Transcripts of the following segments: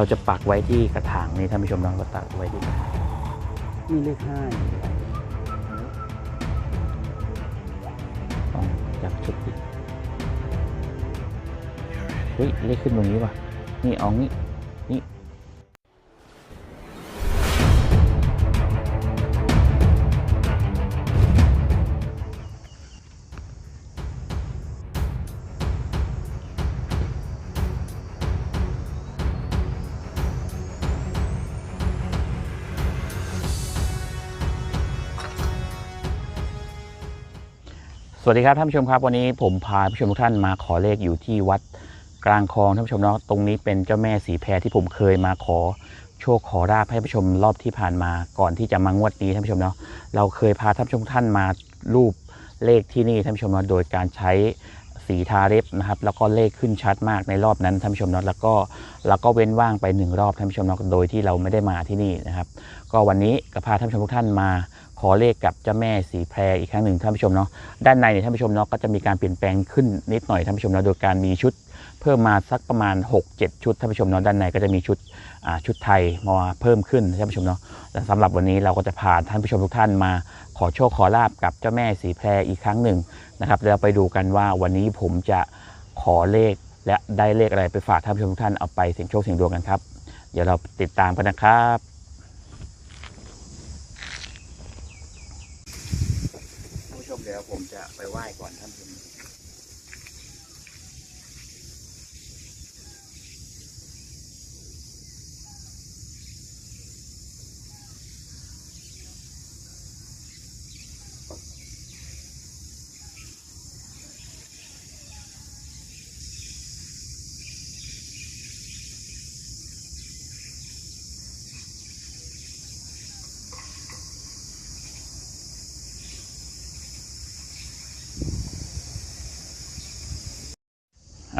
เราจะปักไว้ที่กระถางนี้ท่านผู้ชมน้องก็ตักไว้ที่นี่เลขห้าอยู่ไหนต้องอยากชุดดิเฮ้ยเลขขึ้นตรงนี้ว่ะนี่เอางี้ สวัสดีครับท่านผู้ชมครับวันนี้ผมพาผู้ชมทุกท่านมาขอเลขอยู่ที่วัดกลางคลองท่านผู้ชมเนาะตรงนี้เป็นเจ้าแม่สีแพรที่ผมเคยมาขอโชคขอราบให้ผู้ชมรอบที่ผ่านมาก่อนที่จะมางวดนี้ท่านผู้ชมเนาะเราเคยพาท่านผู้ชมท่านมารูปเลขที่นี่ท่านผู้ชมเนาะโดยการใช้สีทาเล็บนะครับแล้วก็เลขขึ้นชัดมากในรอบนั้นท่านผู้ชมเนาะแล้วก็เราก็เว้นว่างไปหนึ่งรอบท่านผู้ชมเนาะโดยที่เราไม่ได้มาที่นี่นะครับ ก็วันนี้ก็พาท่านผู้ชมทุกท่านมา ขอเลขกับเจ้าแม่สีแพรอีกครั้งหนึ่งท่านผู้ชมเนาะด้านในเนี่ยท่านผู้ชมเนาะก็จะมีการเปลี่ยนแปลงขึ้นนิดหน่อยท่านผู้ชมเนาะโดยการมีชุดเพิ่มมาสักประมาณ 6-7 ชุดท่านผู้ชมเนาะด้านในก็จะมีชุดอ่าชุดไทยมาเพิ่มขึ้นท่านผู้ชมเนาะและสำหรับวันนี้เราก็จะพาท่านผู้ชมทุกท่านมาขอโชคขอลาบกับเจ้าแม่สีแพรอีกครั้งหนึ่งนะครับแล้วไปดูกันว่าวันนี้ผมจะขอเลขและได้เลขอะไรไปฝากท่านผู้ชมทุกท่านเอาไปเสี่ยงโชคเสี่ยงดวงกันครับ เดี๋ยวเราติดตามกันนะครับ ท่านผู้ชมเดี๋ยวผมจะ ไปไหว้ก่อนท่าน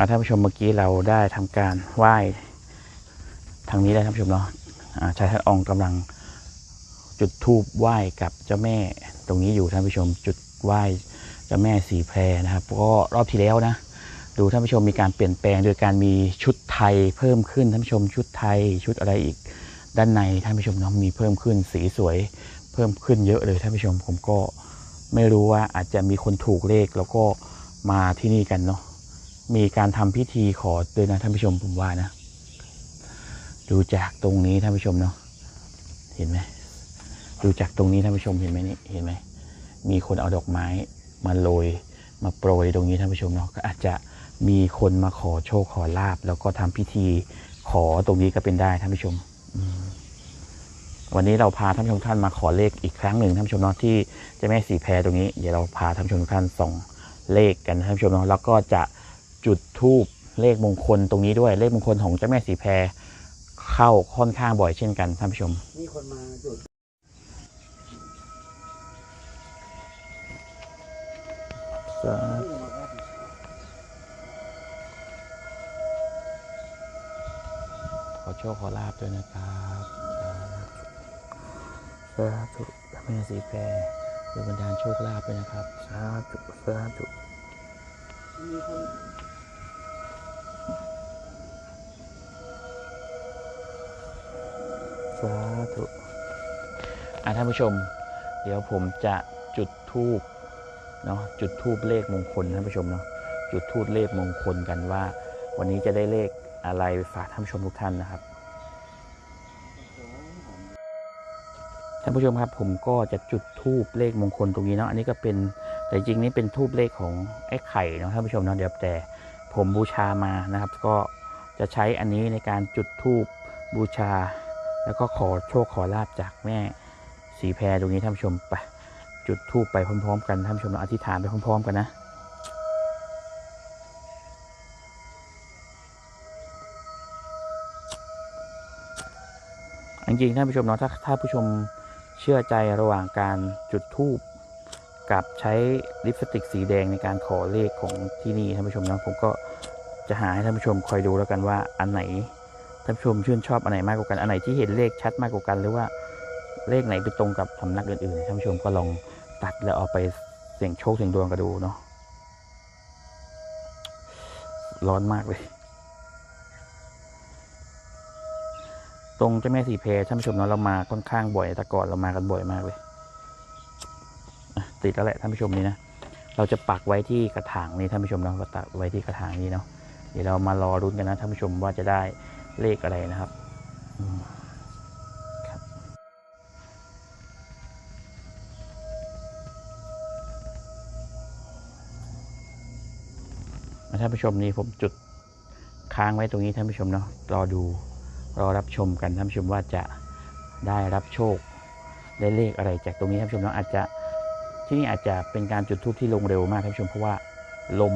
ท่านผู้ชมเมื่อกี้เราได้ทำการไหว้ทางนี้ได้ท่านผู้ชมเนาะอาชายท่านองค์กำลังจุดธูปไหว้กับเจ้าแม่ตรงนี้อยู่ท่านผู้ชมจุดไหว้เจ้าแม่สีแพรนะครับก็รอบที่แล้วนะ ดูท่านผู้ชมมีการเปลี่ยนแปลง โดยการมีชุดไทยเพิ่มขึ้นท่านผู้ชมชุดไทยชุดอะไรอีก ด้านในท่านผู้ชมเนาะมีเพิ่มขึ้นสีสวย เพิ่มขึ้นเยอะเลยท่านผู้ชมผมก็ไม่รู้ว่าอาจจะมีคนถูกเลขแล้วก็มาที่นี่กันเนาะ มีการทำพิธีขอด้วยนะท่านผู้ชมผมว่านะ ดูจากตรงนี้ท่านผู้ชมเนาะเห็นไหมดูจากตรงนี้ท่านผู้ชมเห็นไหมนี่เห็นไหมมีคนเอาดอกไม้มาโรยมาโปรยตรงนี้ท่านผู้ชมเนาะก็อาจจะมีคนมาขอโชคขอลาบ แล้วก็ทำพิธีขอตรงนี้ก็เป็นได้ท่านผู้ชมวันนี้เราพาท่านผู้ชมท่านมาขอเลขอีกครั้งหนึ่งท่านผู้ชมเนาะที่เจะแม่สีแพรตรงนี้เดี๋ยวเราพาท่านผู้ชมท่านส่งเลขกันท่านผู้ชมเนาะแล้วก็จะ จุดทูบเลขมงคลตรงนี้ด้วยเลขมงคลของเจ้าแม่สีแพรเข้าค่อนข้างบ่อยเช่นกันท่านผู้ชม มีคนมาจุดสาธุขอโชคขอลาบด้วยนะครับสาธุเจ้าแม่สีแพรโดยบันดาลโชคลาภด้วยนะครับ สาธุสาธุมีคน สาธุอะท่านผู้ชม เดี๋ยวผมจะจุดทูบเนาะจุดทูบเลขมงคลท่านผู้ชมเนาะจุดทูบเลขมงคลกันว่า วันนี้จะได้เลขอะไรไฝากท่านผู้ชมทุกท่านนะครับท่านผู้ชมครับผมก็จะจุดทูบเลขมงคลตรงนี้เนาะอันนี้ก็เป็นแต่จริงนี่เป็นทูบเลขของไอ้ไข่เนาะท่านผู้ชมเนาะเดี๋ยวแต่ผมบูชามานะครับ ก็จะใช้อันนี้ในการจุดทูบบูชา แล้วก็ขอโชคขอลาบจากแม่สีแพรตรงนี้ท่านผู้ชมไป จุดทูบไปพร้อมๆ กันท่านผู้ชมเราอธิษฐานไปพร้อม ๆ กันนะจริงๆท่านผู้ชมเนาะถ้าถ้าผู้ชมเชื่อใจระหว่างการจุดธูปกับใช้ลิปสติกสีแดงในการขอเลขของที่นี่ท่านผู้ชมเนาะผมก็จะหาให้ท่านผู้ชมคอยดูแล้วกันว่าอันไหน ท่านผู้ชมชื่นชอบอันไหนมากกว่ากันอันไหนที่เห็นเลขชัดมากกว่ากัน หรือว่าเลขไหนไปตรงกับสำนักอื่นๆท่านผู้ชมก็ลองตัดแล้วเอาไปเสี่ยงโชคเสี่ยงดวงกันดูเนาะร้อนมากเลย ตรงเจ้าแม่สีเพรท่านผู้ชมเนาะเรามาค่อนข้างบ่อยแต่ก่อนเรามากันบ่อยมากเลยติดแล้วแหละท่านผู้ชมนี่นะเราจะปักไว้ที่กระถางนี้ท่านผู้ชมเนาะเราตักไว้ที่กระถางนี้เนาะเดี๋ยวเรามารอรุ้นกันนะท่านผู้ชมว่าจะได้ เลขอะไรนะครับครับท่านผู้ชมนี่ผมจุดค้างไว้ตรงนี้ท่านผู้ชมเนาะรอดูรอรับชมกันท่านผู้ชมว่าจะได้รับโชคได้เลขอะไรจากตรงนี้ท่านผู้ชมเนาะอาจจะที่นี่อาจจะเป็นการจุดทูปที่ลงเร็วมากท่านผู้ชมเพราะว่าลม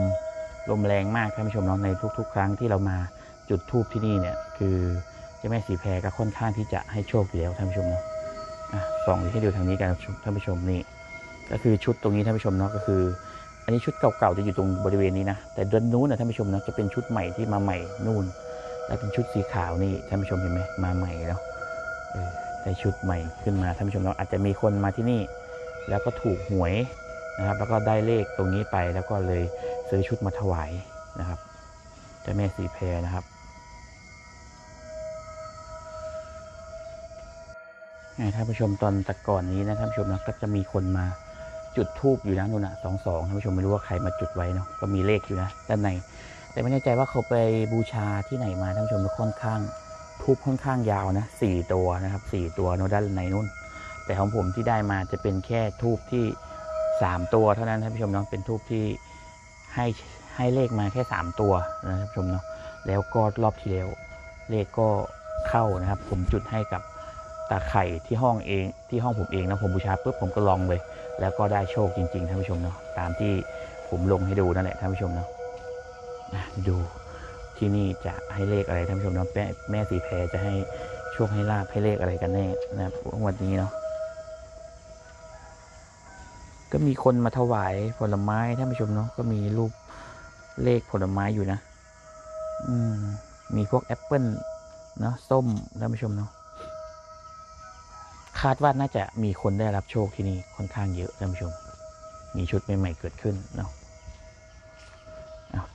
ลมแรงมากท่านผู้ชมเนาะในทุก ๆ ครั้งที่เรามา จุดทูปที่นี่เนี่ยคือเจ้าแม่สีแพรก็ค่อนข้างที่จะให้โชคอยู่แล้วท่านผู้ชมเนาะอะส่องให้ดูทางนี้กันท่านผู้ชมนี่ก็คือชุดตรงนี้ท่านผู้ชมเนาะก็คือ อันนี้ชุดเก่าๆจะอยู่ตรงบริเวณนี้นะแต่เดือนนู้นนะท่านผู้ชมนะจะเป็นชุดใหม่ที่มาใหม่นู่น แล้วเป็นชุดสีขาวนี่ท่านผู้ชมเห็นไหมมาใหม่แล้วได้ชุดใหม่ขึ้นมาท่านผู้ชมเนาะอาจจะมีคนมาที่นี่ แล้วก็ถูกหวยนะครับ แล้วก็ได้เลขตรงนี้ไปแล้วก็เลยซื้อชุดมาถวายนะครับเจ้าแม่สีแพรนะครับ ท่านผู้ชมตอนตะก่อนนี้นะท่านผู้ชมนะก็จะมีคนมาจุดทูบอยู่นะนู่นนะสองสองท่านผู้ชมไม่รู้ว่าใครมาจุดไว้เนาะก็มีเลขอยู่นะด้านใน แต่ไม่แน่ใจว่าเขาไปบูชาที่ไหนมาท่านผู้ชมค่อนข้างทูบค่อนข้างยาวนะสี่ตัวนะครับสี่ตัวเนะด้านในนู่น แต่ของผมที่ได้มาจะเป็นแค่ทูบที่สามตัวเท่านั้นท่านผู้ชมเนาะเป็นทูบที่ให้ให้เลขมาแค่สามตัวนะท่านผู้ชมเนาะแล้วก็รอบที่แล้วเลขก็เข้านะครับ ผมจุดให้กับ ตาไข่ที่ห้องเองที่ห้องผมเองนะผมบูชาปุ๊บผมก็ลองเลย แล้วก็ได้โชคจริงๆท่านผู้ชมเนาะตามที่ผมลงให้ดูนั่นแหละท่านผู้ชมเนาะดูที่นี่จะให้เลขอะไรท่านผู้ชมเนาะแม่แม่สีแพรจะให้โชคให้ลาบให้เลขอะไรกันแน่นะครับวันนี้เนาะก็มีคนมาถวายผลไม้ท่านผู้ชมเนาะก็มีรูปเลขผลไม้อยู่นะ อืมมีพวกแอปเปิลเนาะส้มท่านผู้ชมเนาะาดว่าน่าจะมีคนได้รับโชคที่นี่ค่อนข้างเยอะท่านผู้ชม มีชุดใหม่ๆเกิดขึ้นเนาะ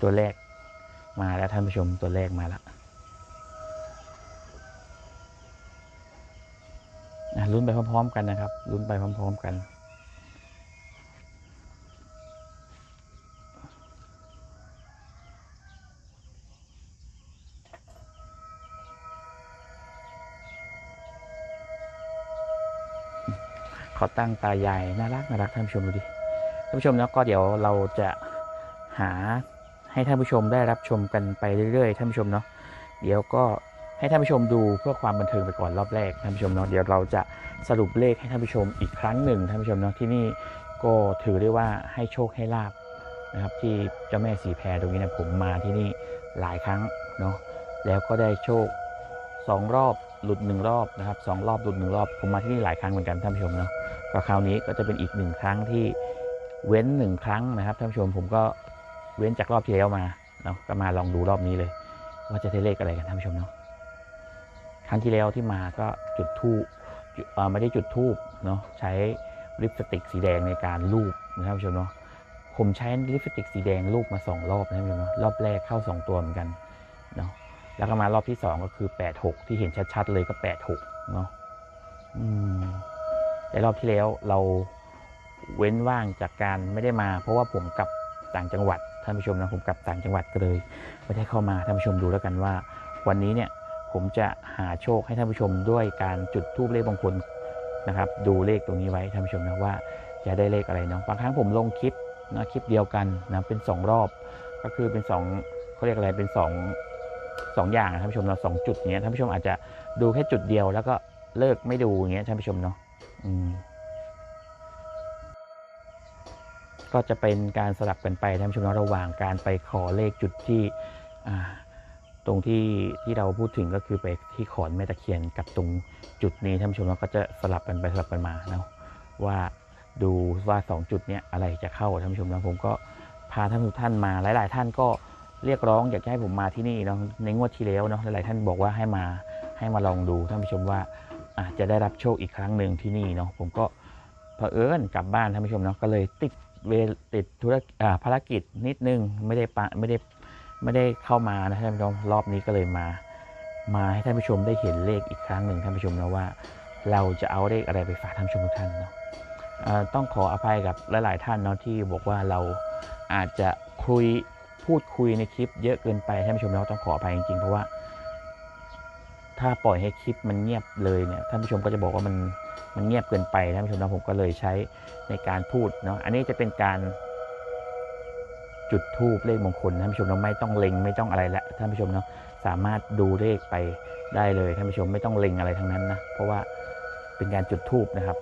ตัวแรกมาแล้วท่านผู้ชมตัวแรกมาแล้วอะลุ้นไปพร้อม ๆ กันนะครับลุ้นไปพร้อม ๆ กัน ขอตั้งตายายน่ารักน่ารักท่านผู้ชมดูดิท่านผู้ชมแล้วก็เดี๋ยวเราจะหาให้ท่านผู้ชมได้รับชมกันไปเรื่อยๆท่านผู้ชมเนาะเดี๋ยวก็ให้ท่านผู้ชมดูเพื่อความบันเทิงไปก่อนรอบแรกท่านผู้ชมเนาะเดี๋ยวเราจะสรุปเลขให้ท่านผู้ชมอีกครั้งหนึ่งท่านผู้ชมเนาะที่นี่ก็ถือได้ว่าให้โชคให้ลาบนะครับ ที่เจ้าแม่สีแพรตรงนี้นะผมมาที่นี่หลายครั้งเนาะแล้วก็ได้โชคสองรอบหลุดหนึ่งรอบนะครับสองรอบหลุดหนึ่งรอบ ผมมาที่นี่หลายครั้งเหมือนกันท่านผู้ชมเนาะ ก็คราวนี้ก็จะเป็นอีกหนึ่งครั้งที่เว้นหนึ่งครั้งนะครับท่านผู้ชมผมก็เว้นจากรอบที่แล้วมาเนาะก็มาลองดูรอบนี้เลย ว่าจะได้เลขอะไรกันท่านผู้ชมเนาะครั้งที่แล้วที่มาก็จุดทูบไม่ได้จุดทูบเนาะใช้ลิปสติกสีแดงในการลูบนะครับท่านผู้ชมเนาะผมใช้ลิปสติกสีแดงลูบมาสองรอบนะท่านผู้ชมเนาะรอบแรกเข้าสองตัวเหมือนกันเนาะแล้วก็มารอบที่สองก็คือแปดหกที่เห็นชัดๆเลยก็แปดหกเนาะอืม แต่รอบที่แล้วเราเว้นว่างจากการไม่ได้มา เพราะว่าผมกลับต่างจังหวัดท่านผู้ชมนะผมกลับต่างจังหวัดก็เลยไม่ได้เข้ามาท่านผู้ชมดูแล้วกันว่า วันนี้เนี่ยผมจะหาโชคให้ท่านผู้ชมด้วยการจุดทูบเลขบางคนนะครับ ดูเลขตรงนี้ไว้ท่านผู้ชมนะว่าจะได้เลขอะไรเนาะบางครั้งผมลงคลิปนะคลิปเดียวกันนะเป็นสองรอบ ก็คือเป็นสองเขาเรียกอะไรเป็นสองสองอย่างนะท่านผู้ชมเนาะสองจุดเนี้ยท่านผู้ชมอาจจะดูแค่จุดเดียวแล้วก็เลิกไม่ดูอย่างเงี้ยท่านผู้ชมเนาะ ก็จะเป็นการสลับกันไปท่านผู้ชมระหว่างการไปขอเลขจุดที่ตรงที่ที่เราพูดถึงก็คือไปที่ขอนแม่ตะเคียนกับตรงจุดนี้ท่านผู้ชมก็จะสลับกันไปสลับกันมานะว่าดูว่าสองจุดเนี้ยอะไรจะเข้าท่านผู้ชมเนาะผมก็พาท่านทุกท่านมาหลาย ๆ ท่านก็เรียกร้องอยากให้ผมมาที่นี่เนาะในงวดที่แล้วเนาะหลายๆท่านบอกว่าให้มาให้มาลองดูท่านผู้ชมว่า อาจจะได้รับโชคอีกครั้งหนึ่งที่นี่เนาะผมก็เผอิญกลับบ้านท่านผู้ชมเนาะก็เลยติดเวติดธุรอ่าภารกิจนิดนึงไม่ได้ปะไม่ได้ไม่ได้เข้ามานะท่านผู้ชมรอบนี้ก็เลยมา มาให้ท่านผู้ชมได้เห็นเลขอีกครั้งหนึ่งท่านผู้ชมนะว่า เราจะเอาเลขอะไรไปฝากท่านผู้ชมทุกท่านเนาะต้องขออภัยกับหลาย ๆ ท่านเนาะที่บอกว่าเราอาจจะคุยพูดคุยในคลิปเยอะเกินไปท่านผู้ชมเราต้องขออภัยจริงๆเพราะว่า ถ้าปล่อยให้คลิปมันเงียบเลยเนี่ยท่านผู้ชมก็จะบอกว่ามันมันเงียบเกินไปท่านผู้ชมนะผมก็เลยใช้ในการพูดเนาะอันนี้จะเป็นการจุดทูบเลขมงคลท่านผู้ชมเราไม่ต้องเล็งไม่ต้องอะไรละท่านผู้ชมเนาะสามารถดูเลขไปได้เลยท่านผู้ชมไม่ต้องเล็งอะไรทั้งนั้นนะเพราะว่าเป็นการจุดทูบนะครับ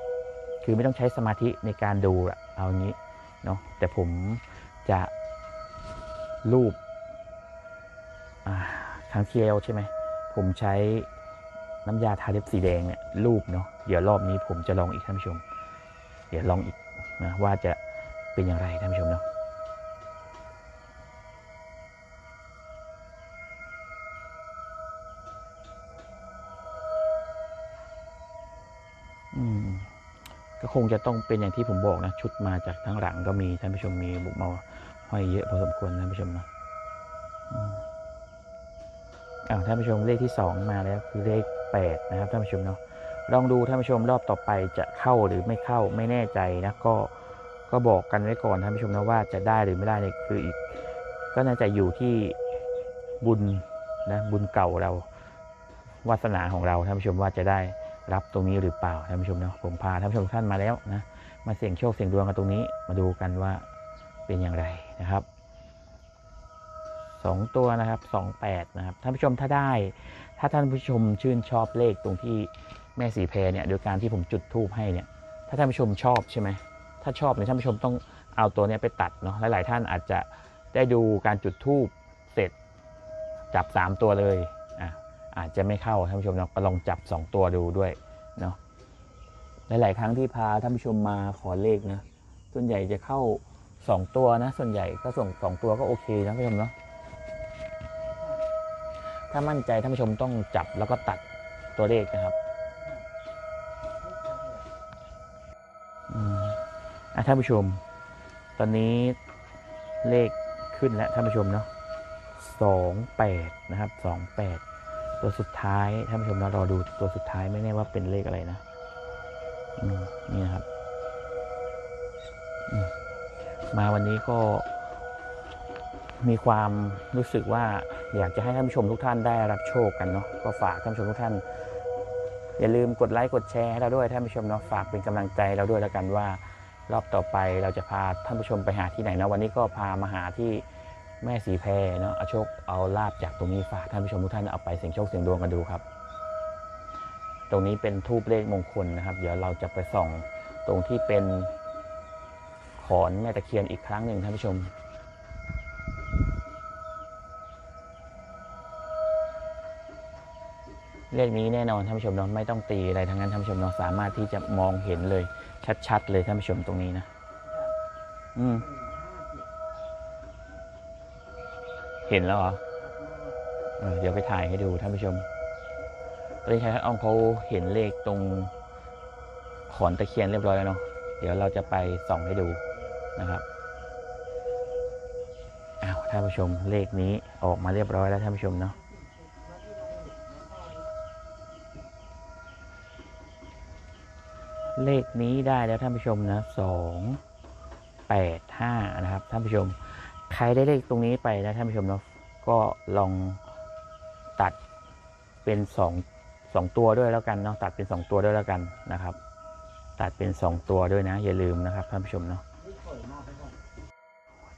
คือไม่ต้องใช้สมาธิในการดูอะเอางี้เนาะแต่ผมจะรูปอ่าครั้งที่แล้วใช่ไหม ผมใช้น้ำยาทาเล็บสีแดงเนี่ยรูปเนาะเดี๋ยวรอบนี้ผมจะลองอีกท่านผู้ชม เดี๋ยวลองอีกนะว่าจะเป็นอย่างไรท่านผู้ชมเนาะก็คงจะต้องเป็นอย่างที่ผมบอกนะ ชุดมาจากทั้งหลังก็มีท่านผู้ชมมีบุกมาห้อยเยอะพอสมควรท่านผู้ชมนะอืม ท่านผู้ชมเลขที่ 2 มาแล้วคือเลข 8 นะครับท่านผู้ชมเนาะลองดูท่านผู้ชมรอบต่อไปจะเข้าหรือไม่เข้าไม่แน่ใจนะก็ก็บอกกันไว้ก่อนท่านผู้ชมนะว่าจะได้หรือไม่ได้เนี่ยคืออีก ก็น่าจะอยู่ที่บุญนะบุญเก่าเราวาสนาของเราท่านผู้ชมว่าจะได้รับตรงนี้หรือเปล่าท่านผู้ชมเนาะผมพาท่านผู้ชมท่านมาแล้วนะมาเสี่ยงโชคเสี่ยงดวงกันตรงนี้มาดูกันว่าเป็นอย่างไรนะครับ สองตัวนะครับสองแปดนะครับ ท่านผู้ชมถ้าได้ ถ้าท่านผู้ชมชื่นชอบเลขตรงที่แม่สีแพรเนี่ยโดยการที่ผมจุดทูบให้เนี่ย ถ้าท่านผู้ชมชอบใช่ไหม ถ้าชอบเนี่ยท่านผู้ชมต้องเอาตัวเนี้ยไปตัดเนาะ หลาย ๆ ท่านอาจจะได้ดูการจุดทูบเสร็จจับ 3 ตัวเลยอะอาจจะไม่เข้าท่านผู้ชมเนาะก็ลองจับ 2 ตัวดูด้วยเนาะ หลาย ๆ ครั้งที่พาท่านผู้ชมมาขอเลขนะ ส่วนใหญ่จะเข้า 2 ตัวนะ ส่วนใหญ่ก็ส่ง 2 ตัวก็โอเคนะท่านผู้ชมเนาะ ถ้ามั่นใจท่านผู้ชมต้องจับแล้วก็ตัดตัวเลขนะครับอะท่านผู้ชม ตอนนี้เลขขึ้นแล้วท่านผู้ชมเนาะสองแปดนะครับสองแปดตัวสุดท้ายท่านผู้ชมเรารอดูตัวสุดท้ายไม่แน่ว่าเป็นเลขอะไรนะนี่นะครับมมาวันนี้ก็ มีความรู้สึกว่าอยากจะให้ท่านผู้ชมทุกท่านได้รับโชคกันเนาะก็ฝากท่านผู้ชมทุกท่าน อย่าลืมกดไลค์กดแชร์ให้เราด้วยท่านผู้ชมเนาะฝากเป็นกำลังใจเราด้วยแล้วกันว่า รอบต่อไปเราจะพาท่านผู้ชมไปหาที่ไหนเนาะวันนี้ก็พามาหาที่แม่สีแพรเนาะเอาโชคเอาลาบจากตรงนี้ฝากท่านผู้ชมทุกท่านเอาไปเสี่ยงโชคเสี่ยงดวงกันดูครับ ตรงนี้เป็นทูบเลขมงคลนะครับ เดี๋ยวเราจะไปส่องตรงที่เป็นขอนแม่ตะเคียนอีกครั้งหนึ่งท่านผู้ชม เลขนี้แน่นอนท่านผู้ชมเนาะไม่ต้องตีอะไรทั้งนั้นท่านผู้ชมเนาะสามารถที่จะมองเห็นเลย ชัดๆเลยท่านผู้ชมตรงนี้นะ อืม เห็นแล้วเหรอเออเดี๋ยวไปถ่ายให้ดูท่านผู้ชมตอนนี้ชายทัดอองเขาเห็นเลขตรงขอนตะเคียนเรียบร้อยแล้วเนาะเดี๋ยวเราจะไปส่องให้ดูนะครับอ้าวท่านผู้ชมเลขนี้ออกมาเรียบร้อยแล้วท่านผู้ชมเนาะ เลขนี้ได้แล้วท่านผู้ชมนะสองแปดห้านะครับท่านผู้ชม ใครได้เลขตรงนี้ไปนะท่านผู้ชมเนาะก็ลองตัดเป็นสองสองตัวด้วยแล้วกันเนาะตัดเป็นสองตัวด้วยแล้วกันนะครับ ตัดเป็นสองตัวด้วยนะ อย่าลืมนะครับท่านผู้ชมเนาะ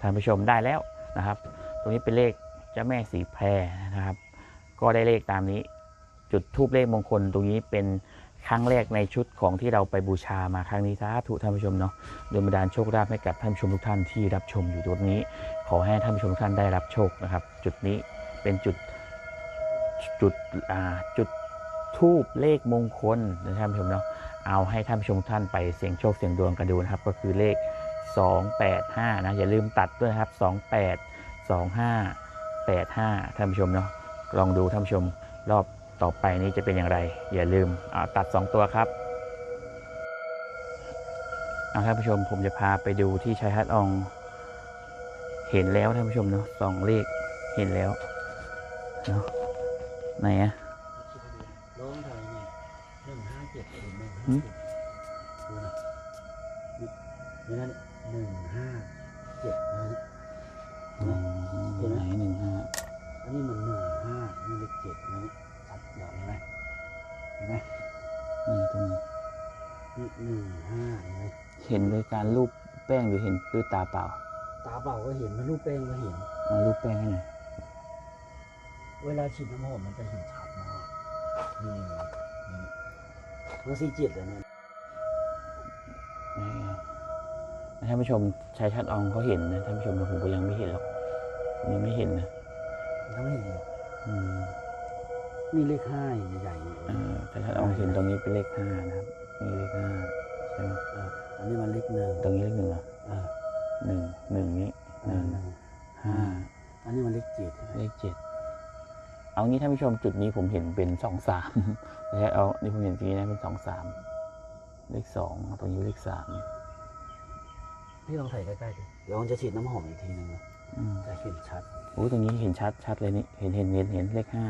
ท่านผู้ชมได้แล้วนะครับ ตรงนี้เป็นเลขเจ้าแม่สีแพรนะครับ ก็ได้เลขตามนี้ จุดทูบเลขมงคลตรงนี้เป็น ครั้งแรกในชุดของที่เราไปบูชามาครั้งนี้สาธุท่านผู้ชมเนาะโดยบันดาลโชคลาภให้กับท่านผู้ชมทุกท่านที่รับชมอยู่ตรงนี้ ขอให้ท่านผู้ชมทุกท่านได้รับโชคนะครับ จุดนี้เป็นจุดจุดอ่าจุดทูบเลขมงคลนะท่านผู้ชมเนาะเอาให้ท่านผู้ชมท่านไปเสี่ยงโชคเสี่ยงดวงกันดูนะครับ ก็คือเลข 285 นะอย่าลืมตัดด้วยนะครับ 28 25 85 ท่านผู้ชมเนาะลองดูท่านผู้ชมรอบ ต่อไปนี้จะเป็นอย่างไร อย่าลืมตัด 2 ตัวครับเอาท่านผู้ชมผมจะพาไปดูที่ชายฮัดอง เห็นแล้วท่านผู้ชมเนาะสองเลขเห็นแล้วเนาะไหนอะลงไทยนี่หนึ่งห้าเจ็ดหนึ่งห้าเจ็ดดูนะนี่นั่น หนึ่งห้าเห็นไหมเห็นโดยการรูปแป้งหรือเห็นด้วยตาเปล่า ตาเปล่าก็เห็นมันรูปแป้งก็เห็น มารูปแป้งให้หน่อยเวลาฉีดน้ำหอมมันจะเห็นชัดมากนี่นี่นี่ตัวสี่เจ็ดอะเนี่ยนี่ไงท่านผู้ชมชายชัดอองเขาเห็นนะท่านผู้ชมแต่ผมก็ยังไม่เห็นหรอกผมยังไม่เห็นนะมันต้องเห็นเลยอืมนี่เลขห้าใหญ่ๆนี่เออชายชัดอองเห็นตรงนี้เป็นเลขห้านะครับ นี่เลขห้าใช่ไหมเอออันนี้มันเลขหนึ่งตรงนี้เลขหนึ่งเหรอเออหนึ่งหนึ่งนี้เอหนึ่องหนึ่งห้าอันนี้มันเลขเจ็ดใช่ไหมเลขเจ็ดเอางี้ท่านผู้ชมจุดนี้ผมเห็นเป็นสองสามแล้วเอานี่ผมเห็นตรงนี้นะเป็นสองสามเลขสองตรงนี้เลขสามพี่ลองใส่ใกล้ๆดิเดี๋ยวมันจะฉีดน้ำหอมอีกทีหนึงนะอืมจะเห็นชัดโอ้ตรงนี้เห็นชัดชัดเลยนี่เห็นเห็นเห็นเห็นเลขห้า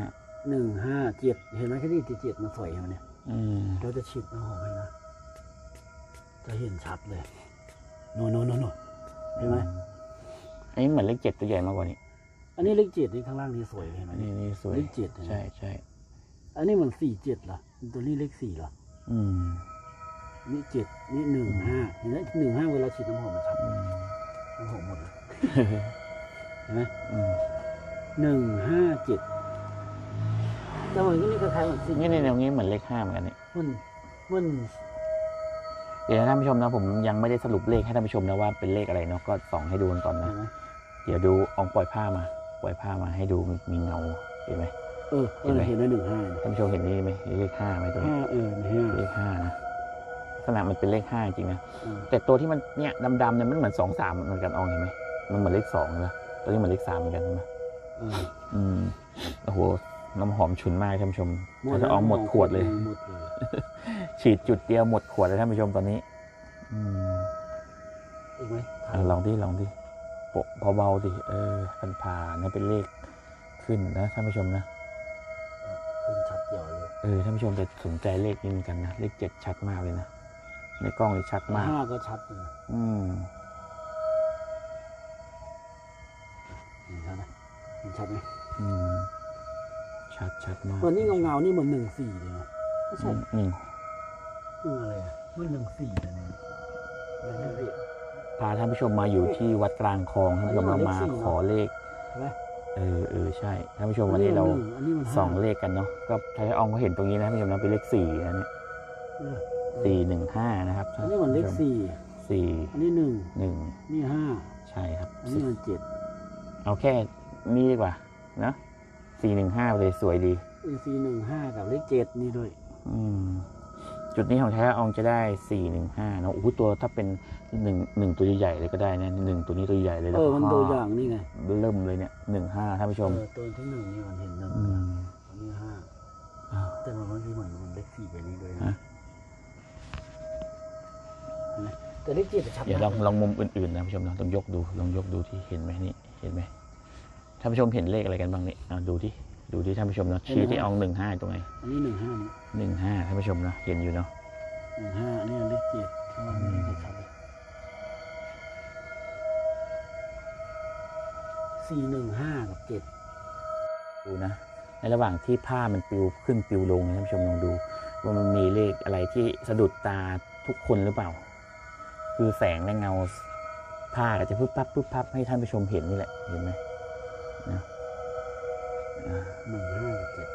หนึ่งห้าเจ็ดเห็นไหมแค่นี้เจ็ดมันสวยเห็นไหมเนี่ย อืมเราจะฉีดน้ำหอมให้นะ จะเห็นชัดเลยโน่นโน่นโน่นโน่นเห็นไหมอันนี้เหมือนเลขเจ็ดตัวใหญ่มากกว่านี้ อันนี้เลขเจ็ดนี่ข้างล่างนี่สวยเห็นไหมนี่นี่สวยเลขเจ็ดเห็นไหมใช่ใช่อันนี้มันสี่เจ็ดเหรอตัวนี้เลขสี่เหรออืมนี่เจ็ดนี่หนึ่งห้าเห็นไหมหนึ่งห้าเวลาฉีดน้ำหอมมันชัดอืมน้ำหอมหมดเลยเห็นไหมอืมหนึ่งห้าเจ็ด แต่มันก็นี่คล้ายๆเหมือนสี่นี่ในแนวนี้เหมือนเลขห้าเหมือนกันนี่มันมันเดี๋ยวท่านผู้ชมนะผมยังไม่ได้สรุปเลขให้ท่านผู้ชมนะว่าเป็นเลขอะไรเนาะก็ส่องให้ดูกันก่อนเห็นะนไหมเดี๋ยวดูอองปล่อยผ้ามา ปล่อยผ้ามาให้ดูมีมีเงาเห็นไหมเออเออเห็นไหมหนึ่งห้าท่านผู้ชมเห็นนี่ไหมเลขห้าไหมตรงนี้ห้าเออห้าเลขห้านะลักษณะมันเป็นเลขห้าจริงนะเออแต่ตัวที่มันเนี่ยดำๆเนี่ยมันเหมือนสองสามเหมือนกันอองเห็นไหมมันเหมือนเลขสองเลยตัวนี้เหมือนเลขสามเหมือนกันใช่ไหมเอออืมโอ้โห น้ำหอมฉุนมากท่านผู้ชมเราจะอองหมดขวดเลยหมดเลย ฉีดจุดเดียวหมดขวดเลยท่านผู้ชมตอนนี้ อืมอีกไหมอะลองดิลองดิโปะเบาๆดิเออพันผ่านนะเป็นเลขขึ้นนะท่านผู้ชมนะขึ้นชัดเดียวเลยเออท่านผู้ชมจะสนใจเลขนี้เหมือนกันนะเลขเจ็ดชัดมากเลยนะในกล้องนี่ชัดมากห้าก็ชัดเลยนะอืมเห็นชัดไหมเห็นชัดไหมอืม ชัดชัดมากเหมือนนี่เงาเงาๆนี่เหมือนหนึ่งสี่เลยนะไม่ใช่หนึ่งหนึ่งอะไรอะมันหนึ่งสี่เลยเนี่ยหนึ่งสี่พาท่านผู้ชมมาอยู่ที่วัดกลางคลองท่านผู้ชมเรามาอันนี้ขอเลขเห็นไหมเออเออใช่ท่านผู้ชมวันนี้เราหงอันนี้มันห้าส่องเลขกันเนาะก็ใช้อองก็เห็นตรงนี้นะท่านผู้ชมนะเป็นเลขสี่นะเนี่ยเออสี่หนึ่งห้านะครับอันนี้มันเลขสี่สี่อันนี้หนึ่งหนึ่งนี่ห้าใช่ครับอันนี้มันเจ็ดเอาแค่นี้ดีกว่านะ สี่หนึ่งห้าเลยสวยดีอีสี่หนึ่งห้ากับเลขเจ็ดนี่ด้วย อืม จุดนี้ของแท้อองจะได้สี่หนึ่งห้าเนาะโอ้โหตัวถ้าเป็นหนึ่งหนึ่งตัวใหญ่ๆเลยก็ได้นะหนึ่งตัวนี้ตัวใหญ่เลยเอแล้วอก็มันตัวอย่างนี่ไงเริ่มเลยเนี่ยหนึ่งห้าท่านผู้ชมเออตัวที่หนึ่งนี่มันเห็นหนึ่งอืมอันนี้ห้าอ้าวแต่มันบางทีเหมือนมันเลขสี่ไปนี่ด้วยฮะนะเห็นไหมแต่เลขเจ็ดจะชัดเดี๋ยวลองมากลองมุมอื่นๆนะท่านผู้ชมนะต้องยกดูลองยกดูที่เห็นไหมนี่เห็นไหม ท่านผู้ชมเห็นเลขอะไรกันบ้างนี่อ่าดูที่ดูที่ท่านผู้ชมเนาะชี้ที่อองหนึ่งห้าตรงไหนอันนี้หนึ่งห้านี่หนึ่งห้าท่านผู้ชมเนาะเห็นอยู่เนาะหนึ่งห้าอันนี้เลขเจ็ดข้างล่างนี่เลขเจ็ดชัดเลยสี่หนึ่งห้ากับเจ็ดดูนะ ในระหว่างที่ผ้ามันปลิวขึ้นปลิวลงนะท่านผู้ชมลองดู ว่ามันมีเลขอะไรที่สะดุดตาทุกคนหรือเปล่า คือแสงและเงาผ้าก็จะพึบพับพึบพับให้ท่านผู้ชมเห็นนี่แหละเห็นไหมนะอ่า หนึ่งห้ากับเจ็ด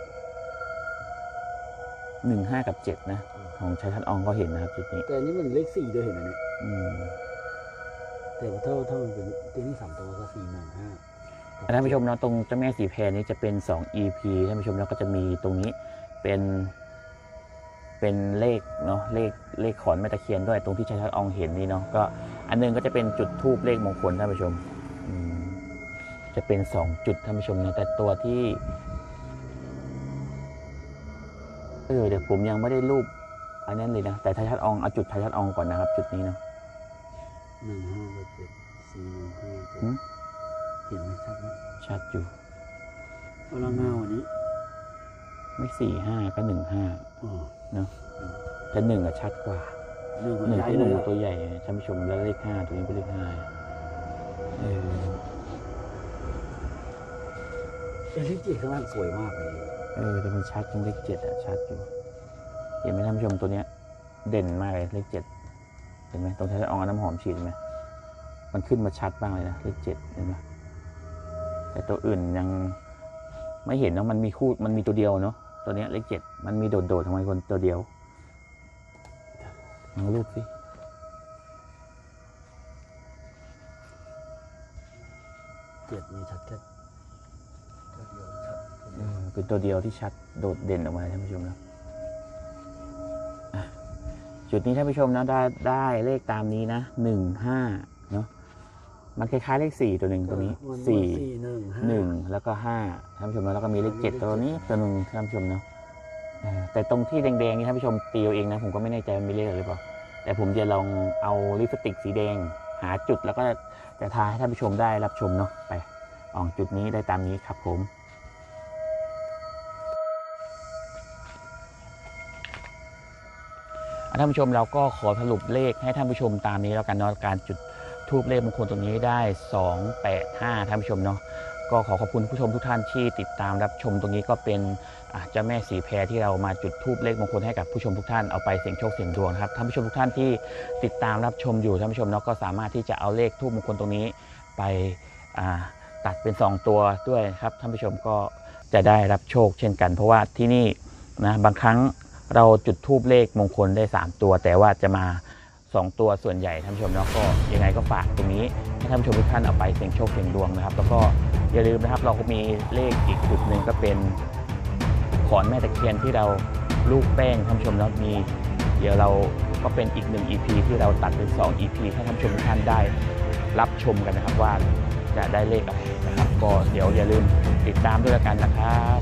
หนึ่งห้ากับเจ็ดนะ ของชายทัดอองก็เห็นนะครับจุดนี้ แต่อันนี้มันเลขสี่ด้วยเห็นไหมเนี่ยอืมแต่ว่าถ้าถ้ามันเป็นตัวนี้สามตัวก็สี่หนึ่งห้าท่านผู้ชมเนาะตรงเจ้าแม่สีแพรนี้จะเป็น2 EP ท่านผู้ชมแล้วก็จะมีตรงนี้เป็นเป็นเลขเนาะเลขเลขขอนแม่ตะเคียนด้วยตรงที่ชายทัดอองเห็นนี่เนาะก็อันหนึงก็จะเป็นจุดทูบเลขมงคลท่านผู้ชมอืม จะเป็น 2 จุดท่านผู้ชมเนาะแต่ตัวที่เออเดี๋ยวผมยังไม่ได้รูป อันนั้นเลยนะ แต่ชายทัดอองเอาจุดชายทัดอองก่อนนะครับ จุดนี้เนาะหนึ่งห้ากับเจ็ดสี่หนึ่งห้าเจ็ดหืมเห็นไหมชัดไหมชัดอยู่เวลาเงาอันนี้ ไม่สี่ห้าก็หนึ่งห้าอ๋อเนาะชแต่หนึ่งอะชัดกว่าหนึ่งหนึ่งใหญ่ที่หเลนูยตัวใหญ่ท่านผู้ชมแล้วเลขห้าตัวนี้เป็นเลขห้าเออ เป็นเลขเจ็ดข้างล่างสวยมากเลยเออแต่มันชัดตรงเลขเจ็ดอะชัดอยู่เห็นไหมท่านผู้ชมตัวเนี้ย เด่นมากเลยเลขเจ็ดเห็นไหมตรงที่เราเอาน้ำหอมฉีดไหมมันขึ้นมาชัดมากเลยนะเลขเจ็ดเห็นไหมแต่ตัวอื่นยังไม่เห็นเนาะมันมีคู่มันมีตัวเดียวเนาะตัวเนี้ยเลขเจ็ดมันมีโดดๆทำไมคนตัวเดียวลองรูปสิเจ็ดนี่ชั เออเป็นตัวเดียวที่ชัดโดดเด่นออกมาท่านผู้ชมนะอะจุดนี้ท่านผู้ชมนะได้ได้เลขตามนี้นะหนึ่งห้าเนาะมันคล้ายๆเลขสี่ตัวหนึ่งตัวนี้มันสี่หนึ่งห้าหนึ่งแล้วก็ห้าท่านผู้ชมนะแล้วก็มีเลขเจ็ดตัวนี้ตัวหนึ่งท่านผู้ชมเนาะเออแต่ตรงที่แดงๆนี่ท่านผู้ชมตีเอาเองนะผมก็ไม่แน่ใจมันมีเลขอะไรหรือเปล่าแต่ผมจะลองเอาลิปสติกสีแดง หาจุดแล้วก็จะทาให้ท่านผู้ชมได้รับชมเนาะไปอองจุดนี้ได้ตามนี้ครับผม ท่านผู้ชมเราก็ขอสรุปเลขให้ท่านผู้ชมตามนี้แล้วกันเนาะการจุดทูบเลขมงคลตรงนี้ได้ 285 ท่านผู้ชมเนาะก็ขอขอบคุณผู้ชมทุกท่านที่ติดตามรับชมตรงนี้ก็เป็นเจ้าแม่สีแพรที่เรามาจุดทูบเลขมงคลให้กับผู้ชมทุกท่านเอาไปเสี่ยงโชคเสี่ยงดวงครับท่านผู้ชมทุกท่านที่ติดตามรับชมอยู่ท่านผู้ชมเนาะก็สามารถที่จะเอาเลขทูบมงคลตรงนี้ ไปตัดเป็น 2 ตัวด้วยครับท่านผู้ชมก็จะได้รับโชคเช่นกัน เพราะว่าที่นี่นะบางครั้ง เราจุดทูบเลขมงคลได้ 3 ตัว แต่ว่าจะมา 2 ตัวส่วนใหญ่ท่านผู้ชมเนาะก็ยังไงก็ฝากตรงนี้ให้ท่านผู้ชมทุกท่านเอาไปเสี่ยงโชคเสี่ยงดวงนะครับ แล้วก็อย่าลืมนะครับเราก็มีเลขอีกจุดหนึ่งก็เป็นขอนแม่ตะเคียนที่เราลูกแป้งท่านผู้ชมเนาะมีเดี๋ยวเราก็เป็นอีกหนึ่ง EP ที่เราตัดเป็น 2 EP ให้ท่านผู้ชมทุกท่านได้รับชมกันนะครับว่าจะได้เลขอะไรนะครับ ก็เดี๋ยวอย่าลืมติดตามด้วยล้วกันนะครับ